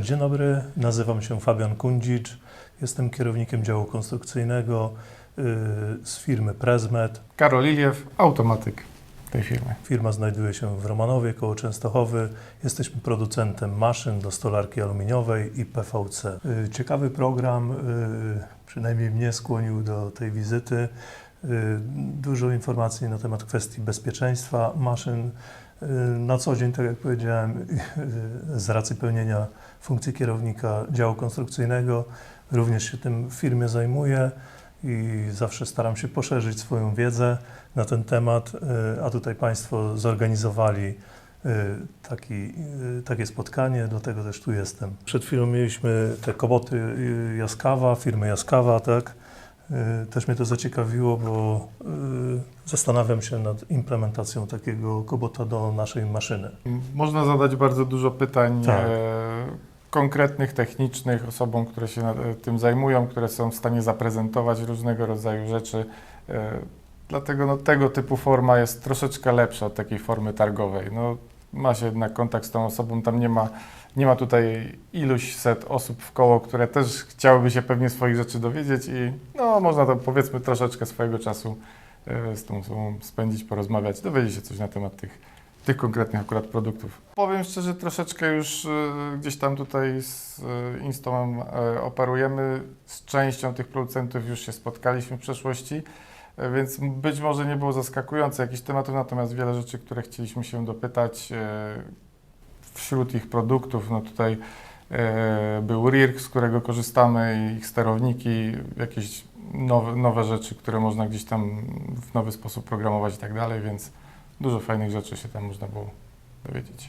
Dzień dobry, nazywam się Fabian Kundzicz, jestem kierownikiem działu konstrukcyjnego y, z firmy Prezmet. Karol Iliew, automatyk tej firmy. Firma znajduje się w Romanowie koło Częstochowy. Jesteśmy producentem maszyn do stolarki aluminiowej i PVC. Y, Ciekawy program, przynajmniej mnie skłonił do tej wizyty. Dużo informacji na temat kwestii bezpieczeństwa maszyn. Y, Na co dzień, tak jak powiedziałem, y, z racji pełnienia funkcji kierownika działu konstrukcyjnego, również się tym w firmie zajmuję i zawsze staram się poszerzyć swoją wiedzę na ten temat, y, a tutaj Państwo zorganizowali taki, takie spotkanie, dlatego też tu jestem. Przed chwilą mieliśmy te koboty Jaskawa, firmy Jaskawa, tak? Y, Też mnie to zaciekawiło, bo y, zastanawiam się nad implementacją takiego kobota do naszej maszyny. Można zadać bardzo dużo pytań Tak. e, konkretnych, technicznych osobom, które się e, tym zajmują, które są w stanie zaprezentować różnego rodzaju rzeczy. E, dlatego no, tego typu forma jest troszeczkę lepsza od takiej formy targowej. No, ma się jednak kontakt z tą osobą, tam nie ma, nie ma tutaj iluś set osób w koło, które też chciałyby się pewnie swoich rzeczy dowiedzieć i no, można to powiedzmy troszeczkę swojego czasu e, z tą osobą spędzić, porozmawiać, dowiedzieć się coś na temat tych, tych konkretnych akurat produktów. Powiem szczerze, troszeczkę już e, gdzieś tam tutaj z e, operujemy. Z częścią tych producentów już się spotkaliśmy w przeszłości, więc być może nie było zaskakujące jakichś tematów, natomiast wiele rzeczy, które chcieliśmy się dopytać e, wśród ich produktów, no tutaj e, był RIRK, z którego korzystamy, ich sterowniki, jakieś nowe, nowe rzeczy, które można gdzieś tam w nowy sposób programować i tak dalej, więc dużo fajnych rzeczy się tam można było dowiedzieć.